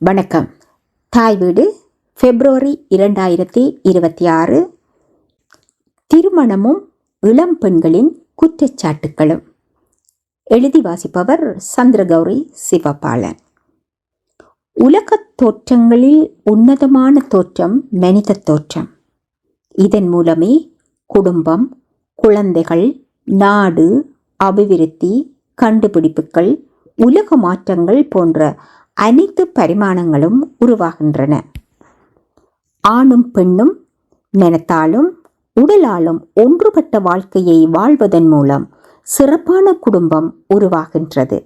வணக்கம். தாய் வீடு பிப்ரவரி இரண்டாயிரத்தி இருபத்தி ஆறு. திருமணமும் இளம் பெண்களின் குற்றச்சாட்டுக்களும் எழுதி வாசிப்பவர் சந்திரகௌரி சிவபாலன். உலகத் தோற்றங்களில் உன்னதமான தோற்றம் மனித தோற்றம். இதன் மூலமே குடும்பம் குழந்தைகள் நாடு அபிவிருத்தி கண்டுபிடிப்புகள் உலக மாற்றங்கள் போன்ற அனைத்து பரிமாணங்களும் உருவாகின்றன. ஆணும் பெண்ணும் மனத்தாலும் உடலாலும் ஒன்றுபட்ட வாழ்க்கையை வாழ்வதன் மூலம் சிறப்பான குடும்பம் உருவாகின்றது.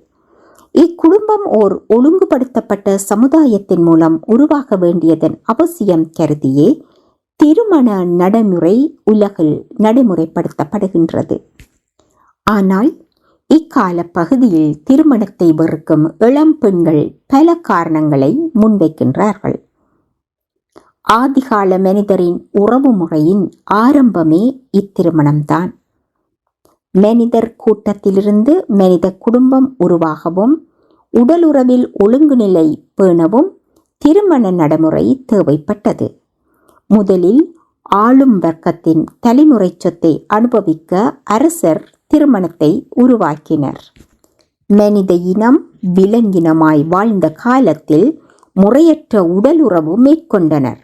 இக்குடும்பம் ஓர் ஒழுங்குபடுத்தப்பட்ட சமுதாயத்தின் மூலம் உருவாக வேண்டியதன் அவசியம் கருதியே திருமண நடைமுறை உலகில் நடைமுறைப்படுத்தப்படுகின்றது. ஆனால் இக்கால பகுதியில் திருமணத்தை வெறுக்கும் இளம் பெண்கள் பல காரணங்களை முன்வைக்கின்றார்கள். ஆதிகால மனிதரின் உறவு முறையின் ஆரம்பமே இத்திருமணம்தான். மனிதர் கூட்டத்திலிருந்து மனித குடும்பம் உருவாகவும் உடலுறவில் ஒழுங்குநிலை பேணவும் திருமண நடைமுறை தேவைப்பட்டது. முதலில் ஆளும் வர்க்கத்தின் தலைமுறை சொத்தை அனுபவிக்க அரசர் திருமணத்தை உருவாக்கினர். மனித இனம் விலங்கினமாய் வாழ்ந்த காலத்தில் முறையற்ற உடலுறவு மேற்கொண்டனர்.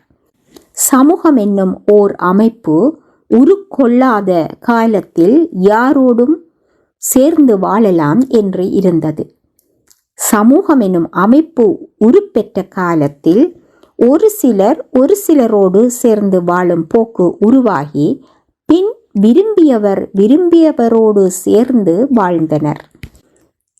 சமூகம் என்னும் ஓர் அமைப்பு உருக்கொள்ளாத காலத்தில் யாரோடும் சேர்ந்து வாழலாம் என்று இருந்தது. சமூகம் என்னும் அமைப்பு உருப்பெற்ற காலத்தில் ஒரு சிலர் ஒரு சிலரோடு சேர்ந்து வாழும் போக்கு உருவாகி பின் விரும்பியவர் விரும்பியவரோடு சேர்ந்து வாழ்ந்தனர்.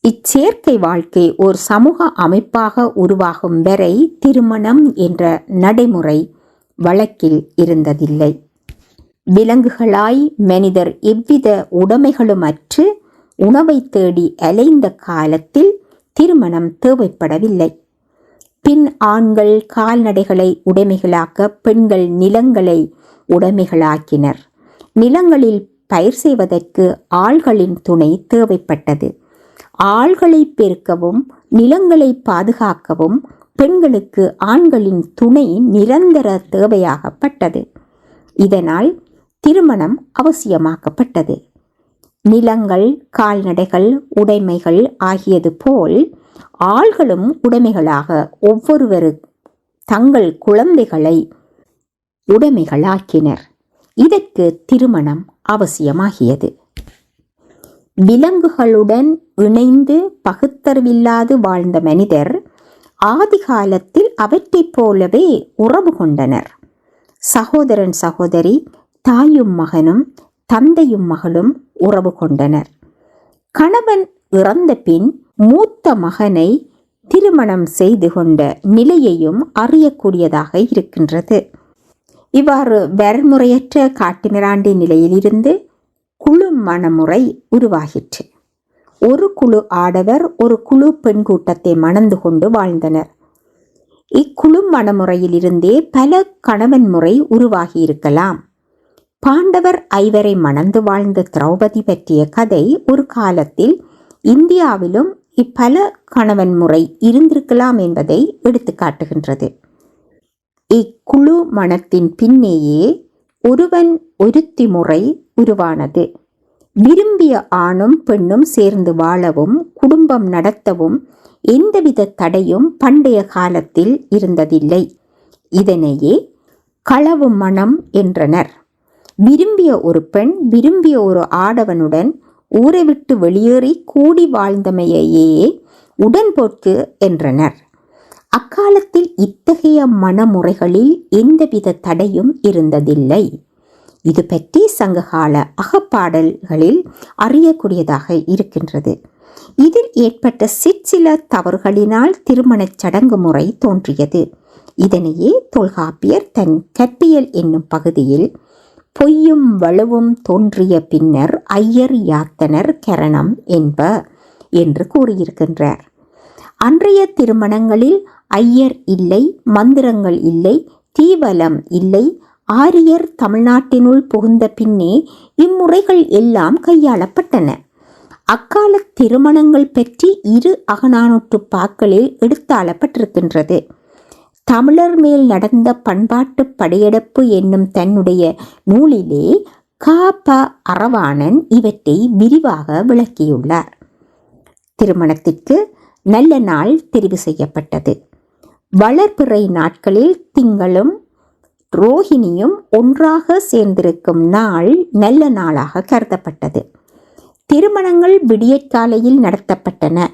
இச்சேர்க்கை வாழ்க்கை ஒரு சமூக அமைப்பாக உருவாகும் வரை திருமணம் என்ற நடைமுறை வழக்கில் இருந்ததில்லை. விலங்குகளாய் மனிதர் எவ்வித உடைமைகளுமற்று உணவை தேடி அலைந்த காலத்தில் திருமணம் தேவைப்படவில்லை. பின் ஆண்கள் கால்நடைகளை உடைமைகளாக்க பெண்கள் நிலங்களை உடைமைகளாக்கினர். நிலங்களில் பயிர் செய்வதற்கு ஆள்களின் துணை தேவைப்பட்டது. ஆள்களை பெருக்கவும் நிலங்களை பாதுகாக்கவும் பெண்களுக்கு ஆண்களின் துணை நிரந்தர தேவையாகப்பட்டது. இதனால் திருமணம் அவசியமாக்கப்பட்டது. நிலங்கள் கால்நடைகள் உடைமைகள் ஆகியது போல் ஆள்களும் உடைமைகளாக ஒவ்வொருவரு தங்கள் குழந்தைகளை உடைமைகளாக்கினர். இதற்கு திருமணம் அவசியமாகியது. விலங்குகளுடன் இணைந்து பகுத்தறிவில்லாது வாழ்ந்த மனிதர் ஆதிகாலத்தில் அவற்றைப் போலவே உறவு கொண்டனர். சகோதரன் சகோதரி தாயும் மகனும் தந்தையும் மகளும் உறவு கொண்டனர். கணவன் இறந்த பின் மூத்த மகனை திருமணம் செய்து கொண்ட நிலையையும் அறியக்கூடியதாக இருக்கின்றது. இவ்வாறு வரமுறையற்ற காட்டுமிராண்டி நிலையிலிருந்து குழு மணமுறை உருவாகிற்று. ஒரு குழு ஆடவர் ஒரு குழு பெண் கூட்டத்தை மணந்து கொண்டு வாழ்ந்தனர். இக்குழு மணமுறையிலிருந்தே பல கணவன் முறை உருவாகியிருக்கலாம். பாண்டவர் ஐவரை மணந்து வாழ்ந்த திரௌபதி பற்றிய கதை ஒரு காலத்தில் இந்தியாவிலும் இப்பல கணவன் முறை இருந்திருக்கலாம் என்பதை எடுத்து காட்டுகின்றது இக்குழு மனத்தின் பின்னேயே ஒருவன் ஒருத்தி முறை உருவானது. விரும்பிய ஆணும் பெண்ணும் சேர்ந்து வாழவும் குடும்பம் நடத்தவும் எந்தவித தடையும் பண்டைய காலத்தில் இருந்ததில்லை. இதனையே களவு மனம் என்றனர். விரும்பிய ஒரு பெண் விரும்பிய ஒரு ஆடவனுடன் ஊரை விட்டு வெளியேறி கூடி வாழ்ந்தமையையே உடன்போக்கு என்றனர். அக்காலத்தில் இத்தகைய மனமுறைகளில் எந்தவித தடையும் இருந்ததில்லை. இது பற்றி சங்ககால அகப்பாடல்களில் அறியக்கூடியதாக இருக்கின்றது. இதில் ஏற்பட்ட சிற்சில தவறுகளினால் திருமணச் சடங்கு முறை தோன்றியது. இதனையே தொல்காப்பியர் தன் கற்பியல் என்னும் பகுதியில் பொய்யும் வலுவும் தோன்றிய பின்னர் ஐயர் யாத்தனர் கரணம் என்ப என்று கூறியிருக்கின்றார். அன்றைய திருமணங்களில் ஐயர் இல்லை மந்திரங்கள் இல்லை தீவலம் இல்லை. ஆரியர் தமிழ்நாட்டினுள் புகுந்த பின்னே இம்முறைகள் எல்லாம் கையாளப்பட்டன. அக்கால திருமணங்கள் பற்றி இரு அகநானூற்று பாக்களில் எடுத்தாளப்பட்டிருக்கின்றது. தமிழர் மேல் நடந்த பண்பாட்டு படையெடுப்பு என்னும் தன்னுடைய நூலிலே க ப அரவாணன் இவற்றை விரிவாக விளக்கியுள்ளார். திருமணத்திற்கு நல்ல நாள் தெரிவு செய்யப்பட்டது. வளர்பிறை நாட்களில் திங்களும் ரோஹிணியும் ஒன்றாக சேர்ந்திருக்கும் நாள் நல்ல நாளாக கருதப்பட்டது. திருமணங்கள் விடியற்காலையில் நடத்தப்பட்டன.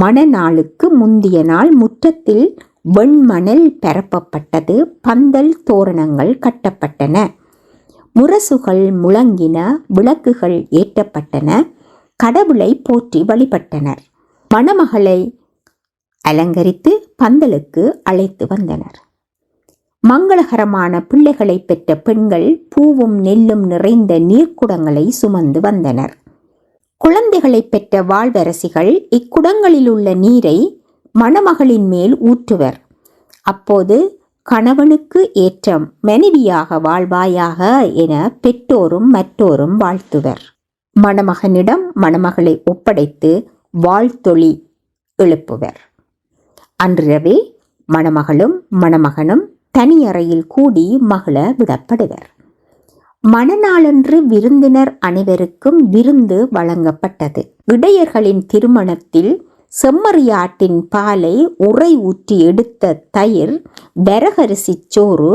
மணநாளுக்கு முந்திய நாள் முற்றத்தில் வெண்மணல் பரப்பப்பட்டது. பந்தல் தோரணங்கள் கட்டப்பட்டன. முரசுகள் முழங்கின விளக்குகள் ஏற்றப்பட்டன. கடவுளை போற்றி வழிபட்டனர். மணமகளை அலங்கரித்து பந்தலுக்கு அழைத்து வந்தனர். மங்களகரமான பிள்ளைகளை பெற்ற பெண்கள் பூவும் நெல்லும் நிறைந்த நீர்க்குடங்களை சுமந்து வந்தனர். குழந்தைகளை பெற்ற வாழ்வரசிகள் இக்குடங்களில் உள்ள நீரை மணமகளின் மேல் ஊற்றுவர். அப்போது கணவனுக்கு ஏற்ற மனைவியாக வாழ்வாயாக என பெற்றோரும் மற்றோரும் வாழ்த்துவர். மணமகனிடம் மணமகளை ஒப்படைத்து வாழ்த்தொழி எழுப்புவர். அன்றிரவே மணமகளும் மணமகனும் தனியறையில் கூடி மகள விடப்படுவர். மணநாளன்று விருந்தினர் அனைவருக்கும் விருந்து வழங்கப்பட்டது. இடையர்களின் திருமணத்தில் செம்மறியாட்டின் பாலை உறை ஊற்றி எடுத்த தயிர் வரகரிசி சோறு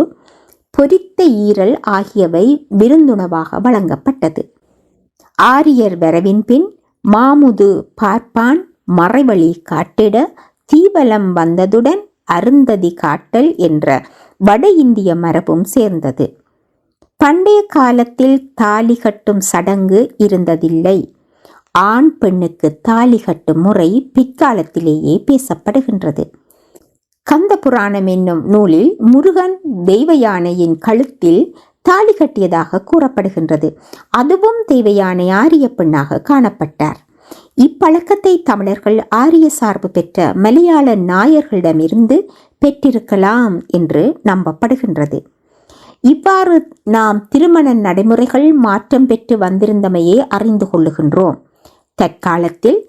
பொரித்த ஈரல் ஆகியவை விருந்துணவாக வழங்கப்பட்டது. ஆரியர் வரவின் பின் மாமுது பார்ப்பான் மறைவழி காட்டிட தீவலம் வந்ததுடன் அருந்ததி காட்டல் என்ற வட இந்திய மரபும் சேர்ந்தது. பண்டைய காலத்தில் தாலி கட்டும் சடங்கு இருந்ததில்லை. ஆண் பெண்ணுக்கு தாலி கட்டும் முறை பிற்காலத்திலேயே பேசப்படுகின்றது. கந்த புராணம் என்னும் நூலில் முருகன் தெய்வ யானையின் கழுத்தில் தாலி கட்டியதாக கூறப்படுகின்றது. அதுவும் தெய்வ யானை ஆரிய பெண்ணாக காணப்பட்டார். இப்பழக்கத்தை தமிழர்கள் ஆரிய சார்பு பெற்ற மலையாள நாயர்களிடமிருந்து பெற்றிருக்கலாம் என்று நம்பப்படுகின்றது. இவ்வாறு நாம் திருமண நடைமுறைகள் மாற்றம் பெற்று வந்திருந்தமையே அறிந்து கொள்ளுகின்றோம். தற்காலத்தில்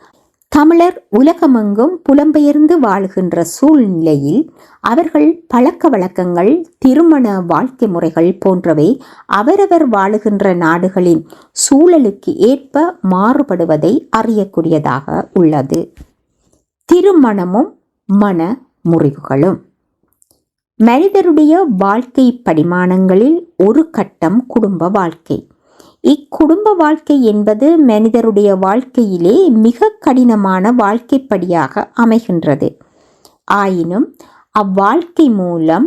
தமிழர் உலகமெங்கும் புலம்பெயர்ந்து வாழுகின்ற சூழ்நிலையில் அவர்கள் பழக்க வழக்கங்கள் திருமண வாழ்க்கை முறைகள் போன்றவை அவரவர் வாழுகின்ற நாடுகளின் சூழலுக்கு ஏற்ப மாறுபடுவதை அறியக்கூடியதாக உள்ளது. திருமணமும் மன முறிவுகளும். மனிதருடைய வாழ்க்கை படிமானங்களில் ஒரு கட்டம் குடும்ப வாழ்க்கை. இக்குடும்ப வாழ்க்கை என்பது மனிதருடைய வாழ்க்கையிலே மிக கடினமான வாழ்க்கைப்படியாக அமைகின்றது. ஆயினும் அவ்வாழ்க்கை மூலம்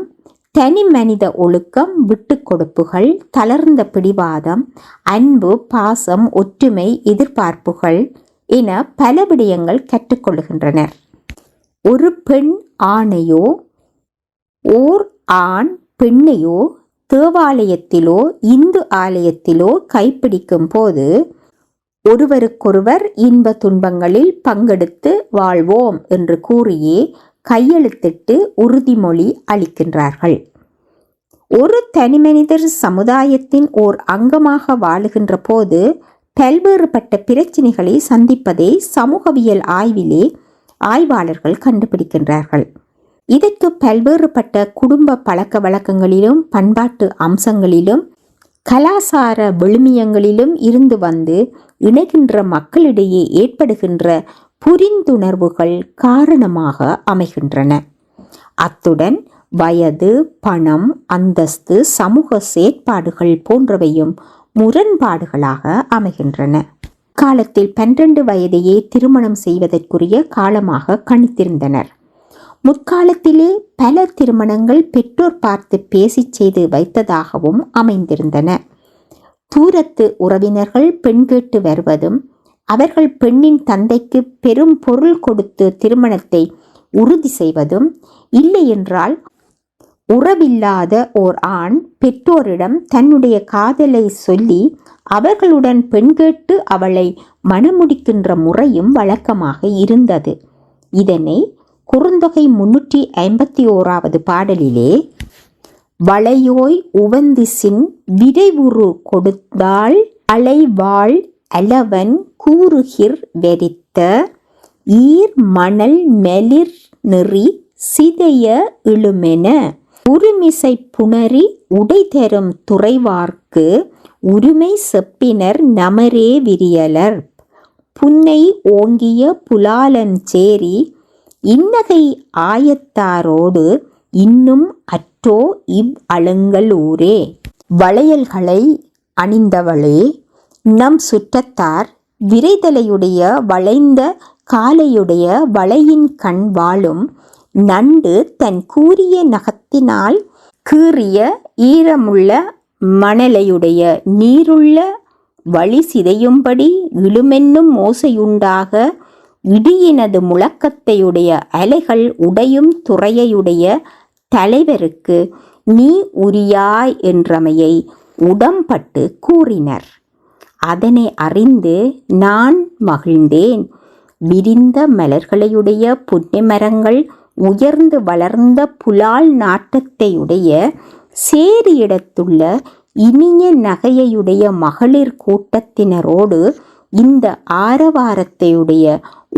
தனி மனித ஒழுக்கம் விட்டு கொடுப்புகள் தளர்ந்த பிடிவாதம் அன்பு பாசம் ஒற்றுமை எதிர்பார்ப்புகள் என பல விடயங்கள் கற்றுக்கொள்கின்றனர். ஒரு பெண் ஆணையோ ஓர் ஆண் பெண்ணையோ தேவாலயத்திலோ இந்து ஆலயத்திலோ கைப்பிடிக்கும் போது ஒருவருக்கொருவர் இன்ப துன்பங்களில் பங்கெடுத்து வாழ்வோம் என்று கூறியே கையெழுத்திட்டு உறுதிமொழி அளிக்கின்றார்கள். ஒரு தனிமனிதர் சமுதாயத்தின் ஓர் அங்கமாக வாழுகின்ற போது பல்வேறுபட்ட பிரச்சினைகளை சந்திப்பதை சமூகவியல் ஆய்விலே ஆய்வாளர்கள் கண்டுபிடிக்கின்றார்கள். இதற்கு பல்வேறுபட்ட குடும்ப பழக்க வழக்கங்களிலும் பண்பாட்டு அம்சங்களிலும் கலாசார விழுமியங்களிலும் இருந்து வந்து இணைகின்ற மக்களிடையே ஏற்படுகின்ற புரிந்துணர்வுகள் காரணமாக அமைகின்றன. அத்துடன் வயது பணம் அந்தஸ்து சமூக செயற்பாடுகள் போன்றவையும் முரண்பாடுகளாக அமைகின்றன. காலத்தில் பன்னிரண்டு வயதையே திருமணம் செய்வதற்குரிய காலமாக கணித்திருந்தனர். முற்காலத்திலே பல திருமணங்கள் பெற்றோர் பார்த்து பேசிச் செய்து வைத்ததாகவும் அமைந்திருந்தன. தூரத்து உறவினர்கள் பெண் கேட்டு வருவதும் அவர்கள் பெண்ணின் தந்தைக்கு பெரும் பொருள் கொடுத்து திருமணத்தை உறுதி செய்வதும் இல்லையென்றால் உறவில்லாத ஓர் ஆண் பெற்றோரிடம் தன்னுடைய காதலை சொல்லி அவர்களுடன் பெண் கேட்டு அவளை மணமுடிக்கின்ற முறையும் வழக்கமாக இருந்தது. இதனை குறுந்தொகை முன்னூற்றி ஐம்பத்தி ஓராவது பாடலிலே வளையோய் உவந்திசின் விரைவுறு கொடுத்தாள் அலைவாள் அலவன் கூறுகிர் வெறித்த ஈர் மணல் மெலிர் நெறி சிதைய இழுமென உருமிசை புணரி உடை தரும் துறைவார்க்கு உரிமை செப்பினர் நமரே விரியலர். புன்னை ஓங்கிய புலாலஞ்சேரி இன்னகை ஆயத்தாரோடு இன்னும் அற்றோ இவ் அழுங்கலூரே வளையல்களை அணிந்தவளே நம் சுற்றத்தார் விரைதலையுடைய வளைந்த காலையுடைய வளையின் கண் வாழும் நண்டு தன் கூரிய நகத்தினால் கீறிய ஈரமுள்ள மணலையுடைய நீருள்ள வழி சிதையும்படி இழுமென்னும் ஓசையுண்டாக இடியினது முழக்கத்தையுடைய அலைகள் உடையும் துறையையுடைய தலைவருக்கு நீ உரியாய் என்றமையை உடம்பட்டு கூறினர். அதனை அறிந்து நான் மகிழ்ந்தேன். விரிந்த மலர்களையுடைய புன்னை மரங்கள் உயர்ந்து வளர்ந்த புலால் நாட்டத்தையுடைய சேரியிடத்துள்ள இனிய நகையையுடைய மகளிர் கூட்டத்தினரோடு இந்த ஆரவாரத்தையுடைய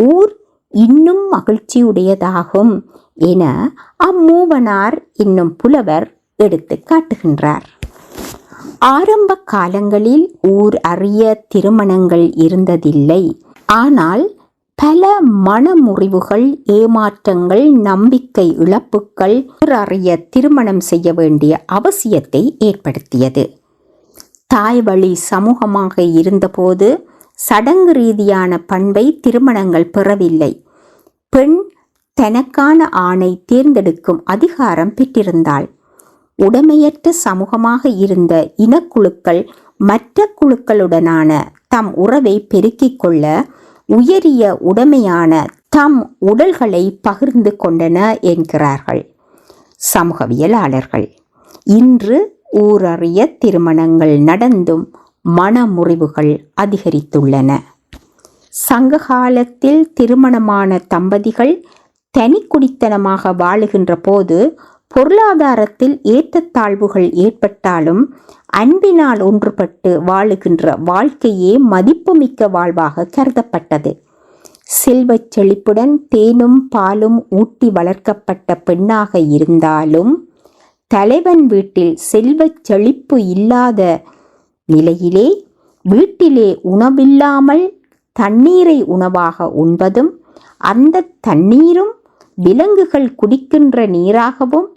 ஊர் இன்னும் மகிழ்ச்சியுடையதாகும் என அம்மூவனார் என்னும் புலவர் எடுத்து காட்டுகின்றார். ஆரம்ப காலங்களில் ஊர் அறிய திருமணங்கள் இருந்ததில்லை. ஆனால் பல மனமுறிவுகள் ஏமாற்றங்கள் நம்பிக்கை இழப்புகள் அறிய திருமணம் செய்ய வேண்டிய அவசியத்தை ஏற்படுத்தியது. தாய் வழி சமூகமாக இருந்தபோது சடங்கு ரீதியான பண்பை திருமணங்கள் பெறவில்லை. பெண் தனக்கான ஆணை தேர்ந்தெடுக்கும் அதிகாரம் பெற்றிருந்தாள். உடமையற்ற சமூகமாக இருந்த இனக்குழுக்கள் மற்ற குழுக்களுடனான தம் உறவை பெருக்கிக் கொள்ள உயரிய உடைமையான தம் உடல்களை பகிர்ந்து கொண்டன என்கிறார்கள். சமூகவியலாளர்கள். இன்று ஊரறிய திருமணங்கள் நடந்தும் மனமுறிவுகள் அதிகரித்துள்ளன. சங்க காலத்தில் திருமணமான தம்பதிகள் தனி குடித்தனமாக வாழுகின்ற போது பொருளாதாரத்தில் ஏற்றத்தாழ்வுகள் ஏற்பட்டாலும் அன்பினால் ஒன்றுபட்டு வாழுகின்ற வாழ்க்கையே மதிப்புமிக்க வாழ்வாக கருதப்பட்டது. செல்வச் செழிப்புடன் தேனும் பாலும் ஊட்டி வளர்க்கப்பட்ட பெண்ணாக இருந்தாலும் தலைவன் வீட்டில் செல்வச் செழிப்பு இல்லாத நிலையிலே வீட்டிலே உணவில்லாமல் தண்ணீரை உணவாக உண்பதும் அந்த தண்ணீரும் விலங்குகள் குடிக்கின்ற நீராகவும்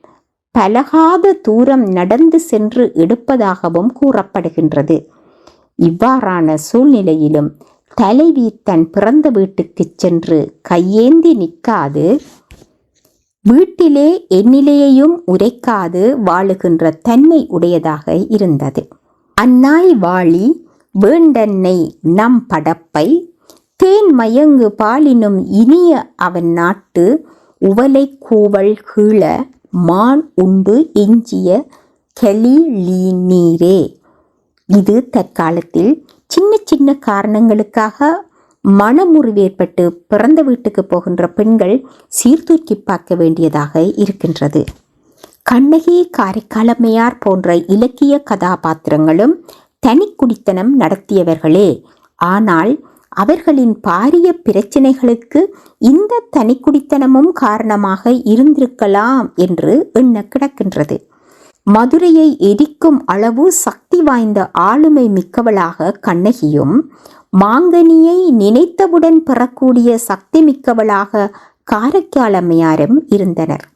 பலகாத தூரம் நடந்து சென்று எடுப்பதாகவும் கூறப்படுகின்றது. இவ்வாறான சூழ்நிலையிலும் தலைவி தன் பிறந்த வீட்டுக்கு சென்று கையேந்தி நிற்காது வீட்டிலே எந்நிலையையும் உரைக்காது வாழுகின்ற தன்மை உடையதாக இருந்தது. அந்நாய் வாழி வேண்டன்னை நம் படப்பை தேன் மயங்கு பாலினும் இனிய அவன் நாட்டு உவலை கூவல் கீழ மான் உண்டு எஞ்சிய கெளி நீரே. இது தற்காலத்தில் சின்ன சின்ன காரணங்களுக்காக மனமுறிவு ஏற்பட்டு பிறந்த வீட்டுக்கு போகின்ற பெண்கள் சீர்தூக்கி பார்க்க வேண்டியதாக இருக்கின்றது. கண்ணகி காரைக்காலம்மையார் போன்ற இலக்கிய கதாபாத்திரங்களும் தனிக்குடித்தனம் நடத்தியவர்களே. ஆனால் அவர்களின் பாரிய பிரச்சனைகளுக்கு இந்த தனிக்குடித்தனமும் காரணமாக இருந்திருக்கலாம் என்று எண்ண கிடக்கின்றது. மதுரையை எரிக்கும் அளவு சக்தி வாய்ந்த ஆளுமை மிக்கவளாக கண்ணகியும் மாங்கனியை நினைத்தவுடன் பெறக்கூடிய சக்தி மிக்கவளாக காரைக்காலம்மையாரும் இருந்தனர்.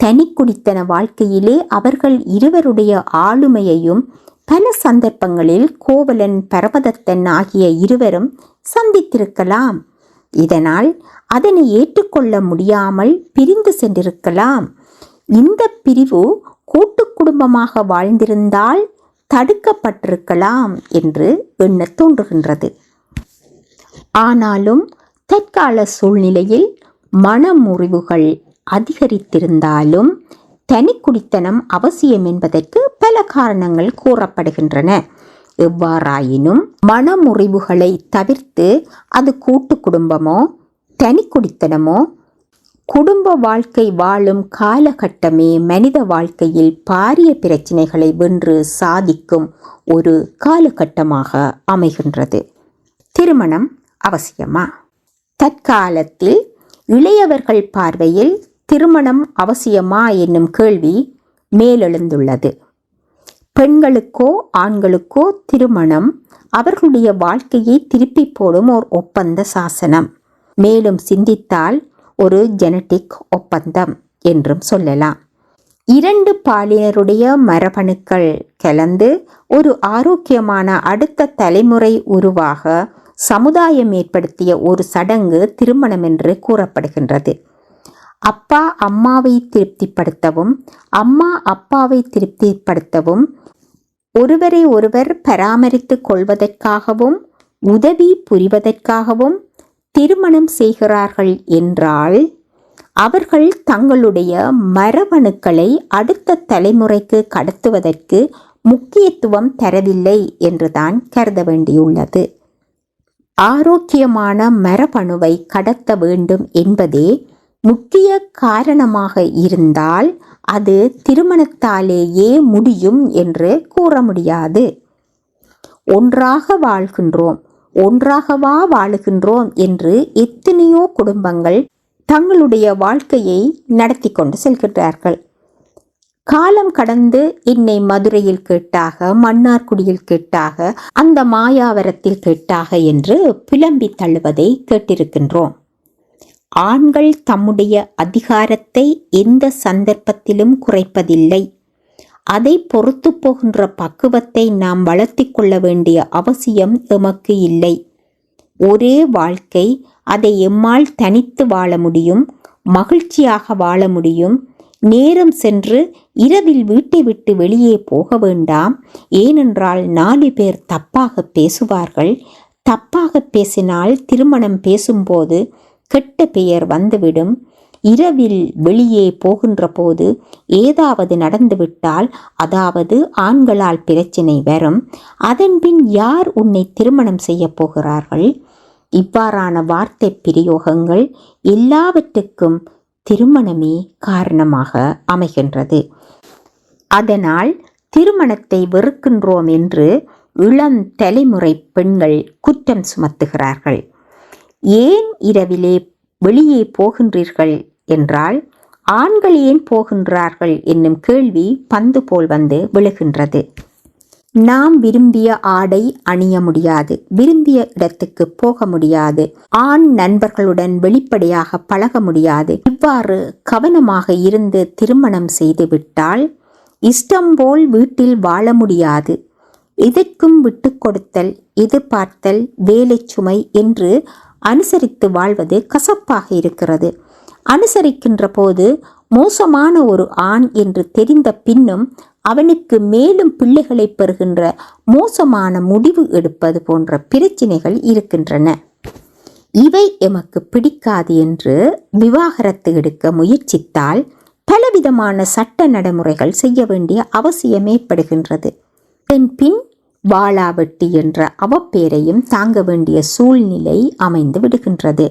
தனி குடித்தன வாழ்க்கையிலே அவர்கள் இருவருடைய ஆளுமையையும் பல சந்தர்ப்பங்களில் கோவலன் பரவதத்தன் ஆகிய இருவரும் சந்தித்திருக்கலாம். இதனால் அதனை ஏற்றுக்கொள்ள முடியாமல் பிரிந்து சென்றிருக்கலாம். இந்த பிரிவு கூட்டு குடும்பமாக வாழ்ந்திருந்தால் தடுக்கப்பட்டிருக்கலாம் என்று எண்ண தோன்றுகின்றது. ஆனாலும் தற்கால சூழ்நிலையில் மனமுறிவுகள் அதிகரித்திருந்தாலும் தனி குடித்தனம் அவசியம் என்பதற்கு பல காரணங்கள் கூறப்படுகின்றன. எவ்வாறாயினும் மனமுறிவுகளை தவிர்த்து அது கூட்டு குடும்பமோ தனி குடித்தனமோ குடும்ப வாழ்க்கை வாழும் காலகட்டமே மனித வாழ்க்கையில் பாரிய பிரச்சினைகளை வென்று சாதிக்கும் ஒரு காலகட்டமாக அமைகின்றது. திருமணம் அவசியமா? தற்காலத்தில் இளையவர்கள் பார்வையில் திருமணம் அவசியமா என்னும் கேள்வி மேலெழுந்துள்ளது. பெண்களுக்கோ ஆண்களுக்கோ திருமணம் அவர்களுடைய வாழ்க்கையை திருப்பி போடும் ஒரு ஒப்பந்த சாசனம். மேலும் சிந்தித்தால் ஒரு ஜெனட்டிக் ஒப்பந்தம் என்றும் சொல்லலாம். இரண்டு பாலினருடைய மரபணுக்கள் கலந்து ஒரு ஆரோக்கியமான அடுத்த தலைமுறை உருவாக சமுதாயம் ஏற்படுத்திய ஒரு சடங்கு திருமணம் என்று கூறப்படுகின்றது. அப்பா அம்மாவை திருப்திப்படுத்தவும் அம்மா அப்பாவை திருப்திப்படுத்தவும் ஒருவரை ஒருவர் பராமரித்து கொள்வதற்காகவும் உதவி புரிவதற்காகவும் திருமணம் செய்கிறார்கள் என்றால் அவர்கள் தங்களுடைய மரபணுக்களை அடுத்த தலைமுறைக்கு கடத்துவதற்கு முக்கியத்துவம் தரவில்லை என்றுதான் கருத வேண்டியுள்ளது. ஆரோக்கியமான மரபணுவை கடத்த வேண்டும் என்பதே முக்கிய காரணமாக இருந்தால் அது திருமணத்தாலேயே முடியும் என்று கூற முடியாது. ஒன்றாக வாழ்கின்றோம் ஒன்றாகவா வாழுகின்றோம் என்று எத்தனையோ குடும்பங்கள் தங்களுடைய வாழ்க்கையை நடத்தி கொண்டு செல்கின்றார்கள். காலம் கடந்து என்னை மதுரையில் கேட்டாக மன்னார்குடியில் கேட்டாக அந்த மாயாவரத்தில் கேட்டாக என்று புலம்பி தள்ளுவதை கேட்டிருக்கின்றோம். ஆண்கள் தம்முடைய அதிகாரத்தை எந்த சந்தர்ப்பத்திலும் குறைப்பதில்லை. அதை பொறுத்து போகின்ற பக்குவத்தை நாம் வளர்த்தி கொள்ள வேண்டிய அவசியம் எமக்கு இல்லை. ஒரே வாழ்க்கை அதை எம்மால் தனித்து வாழ முடியும் மகிழ்ச்சியாக வாழ முடியும். நேரம் சென்று இரவில் வீட்டை விட்டு வெளியே போக வேண்டாம். ஏனென்றால் நாலு பேர் தப்பாக பேசுவார்கள். தப்பாக பேசினால் திருமணம் பேசும்போது கெட்ட பெயர் வந்துவிடும். இரவில் வெளியே போகின்ற போது ஏதாவது நடந்துவிட்டால் அதாவது ஆண்களால் பிரச்சினை வரும். அதன்பின் யார் உன்னை திருமணம் செய்ய போகிறார்கள்? இவ்வாறான வார்த்தை பிரயோகங்கள் எல்லாவற்றுக்கும் திருமணமே காரணமாக அமைகின்றது. அதனால் திருமணத்தை வெறுக்கின்றோம் என்று இளம் தலைமுறை பெண்கள் குற்றம் சுமத்துகிறார்கள். ஏன் இரவிலே வெளியே போகின்றீர்கள் என்றால் ஆண்கள் ஏன் போகின்றார்கள் என்னும் கேள்வி பந்து போல் வந்து விழுகின்றது. நாம் விரும்பிய ஆடை அணிய முடியாது விரும்பிய இடத்துக்கு போக முடியாது ஆண் நண்பர்களுடன் வெளிப்படையாக பழக முடியாது. இவ்வாறு கவனமாக இருந்து திருமணம் செய்துவிட்டால் இஷ்டம் போல் வீட்டில் வாழ முடியாது. எதற்கும் விட்டு கொடுத்தல் எதிர்பார்த்தல் வேலை சுமை என்று அனுசரித்து வாழ்வது கசப்பாக இருக்கிறது. அனுசரிக்கின்ற போது மோசமான ஒரு ஆண் என்று தெரிந்த பின்னும் அவனுக்கு மேலும் பிள்ளைகளை பெறுகின்ற மோசமான முடிவு எடுப்பது போன்ற பிரச்சினைகள் இருக்கின்றன. இவை எமக்கு பிடிக்காது என்று விவாகரத்து எடுக்க முயற்சித்தால் பலவிதமான சட்ட நடைமுறைகள் செய்ய வேண்டிய அவசியம் ஏற்படுகின்றது பின் வாளாவெட்டி என்ற அவப்பேரையும் தாங்க வேண்டிய சூழ்நிலை அமைந்து விடுகின்றது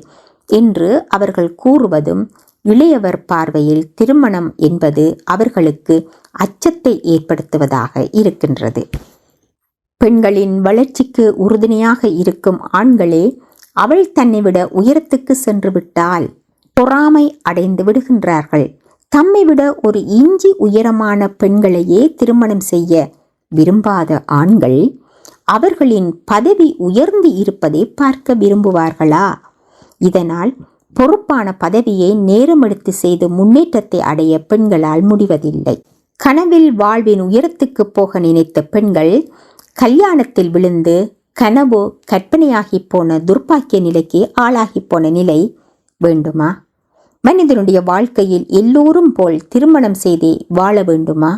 என்று அவர்கள் கூறுவதும் இளையவர் பார்வையில் திருமணம் என்பது அவர்களுக்கு அச்சத்தை ஏற்படுத்துவதாக இருக்கின்றது. பெண்களின் வளர்ச்சிக்கு உறுதுணையாக இருக்கும் ஆண்களே அவள் தன்னை விட உயரத்துக்கு சென்று விட்டால் பொறாமை அடைந்து விடுகின்றார்கள். தம்மை விட ஒரு இஞ்சி உயரமான பெண்களையே திருமணம் செய்ய விரும்பாத ஆண்கள் அவர்களின் பதவி உயர்ந்து இருப்பதை பார்க்க விரும்புவார்களா? இதனால் பொறுப்பான பதவியை நேரமெடுத்து செய்து முன்னேற்றத்தை அடைய பெண்களால் முடிவதில்லை. கனவில் வாழ்வின் உயரத்துக்கு போக நினைத்த பெண்கள் கல்யாணத்தில் விழுந்து கனவு கற்பனையாகி போன துர்ப்பாக்கிய நிலைக்கு ஆளாகி போன நிலை வேண்டுமா? மனிதனுடைய வாழ்க்கையில் எல்லோரும் போல் திருமணம் செய்தே வாழ வேண்டுமா?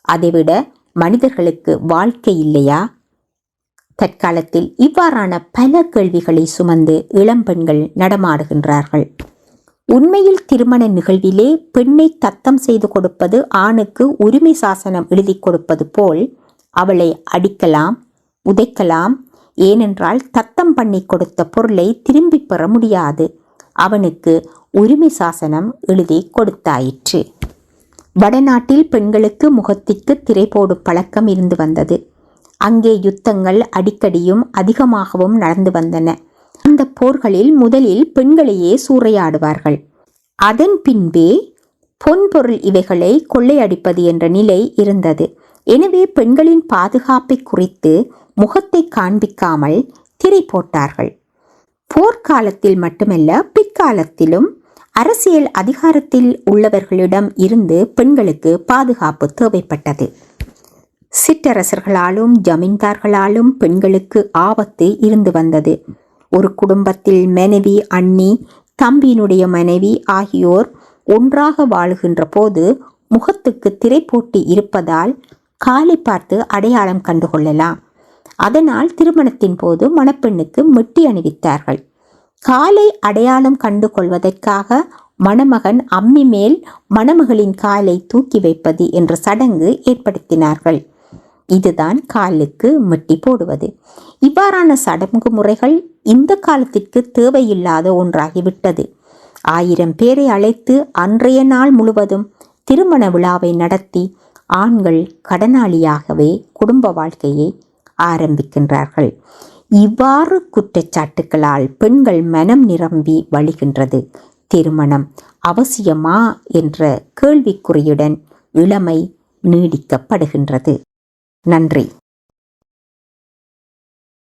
அதைவிட மனிதர்களுக்கு வாழ்க்கை இல்லையா? தற்காலத்தில் இவ்வாறான பல கேள்விகளை சுமந்து இளம்பெண்கள் நடமாடுகின்றார்கள். உண்மையில் திருமண நிகழ்விலே பெண்ணை தத்தம் செய்து கொடுப்பது ஆணுக்கு உரிமை சாசனம் எழுதி கொடுப்பது போல் அவளை அடிக்கலாம் உதைக்கலாம். ஏனென்றால் தத்தம் பண்ணி கொடுத்த பொருளை திரும்பி பெற முடியாது. அவனுக்கு உரிமை சாசனம் எழுதி கொடுத்தாயிற்று. வடநாட்டில் பெண்களுக்கு முகத்திற்கு திரை போடும் பழக்கம் இருந்து வந்தது. அங்கே யுத்தங்கள் அடிக்கடியும் அதிகமாகவும் நடந்து வந்தன. அந்த போர்களில் முதலில் பெண்களையே சூறையாடுவார்கள். அதன் பின்பே பொன்பொருள் இவைகளை கொள்ளையடிப்பது என்ற நிலை இருந்தது. எனவே பெண்களின் பாதுகாப்பை குறித்து முகத்தை காண்பிக்காமல் திரை போட்டார்கள். போர்க்காலத்தில் மட்டுமல்ல பிற்காலத்திலும் அரசியல் அதிகாரத்தில் உள்ளவர்களிடம் இருந்து பெண்களுக்கு பாதுகாப்பு தேவைப்பட்டது. சிற்றரசர்களாலும் ஜமீன்தார்களாலும் பெண்களுக்கு ஆபத்து இருந்து வந்தது. ஒரு குடும்பத்தில் மனைவி அண்ணி தம்பியினுடைய மனைவி ஆகியோர் ஒன்றாக வாழுகின்ற போது முகத்துக்கு திரை போட்டி இருப்பதால் காலை பார்த்து அடையாளம் கண்டுகொள்ளலாம். அதனால் திருமணத்தின் போது மணப்பெண்ணுக்கு மெட்டி அணிவித்தார்கள். காலை அடையாளம் கண்டு கொள்வதற்காக மணமகன் அம்மி மேல் மணமகளின் காலை தூக்கி வைப்பது என்ற சடங்கு ஏற்படுத்தினார்கள். இதுதான் காலுக்கு மெட்டி போடுவது. இவ்வாறான சடங்கு முறைகள் இந்த காலத்திற்கு தேவையில்லாத ஒன்றாகிவிட்டது. ஆயிரம் பேரை அழைத்து அன்றைய நாள் முழுவதும் திருமண விழாவை நடத்தி ஆண்கள் கடனாளியாகவே குடும்ப வாழ்க்கையை ஆரம்பிக்கின்றார்கள். இவ்வாறு குற்றச்சாட்டுகளால் பெண்கள் மனம் நிரம்பி வழிகின்றது. திருமணம் அவசியமா என்ற கேள்விக்குறியுடன் இளமை நீடிக்கப்படுகின்றது. நன்றி.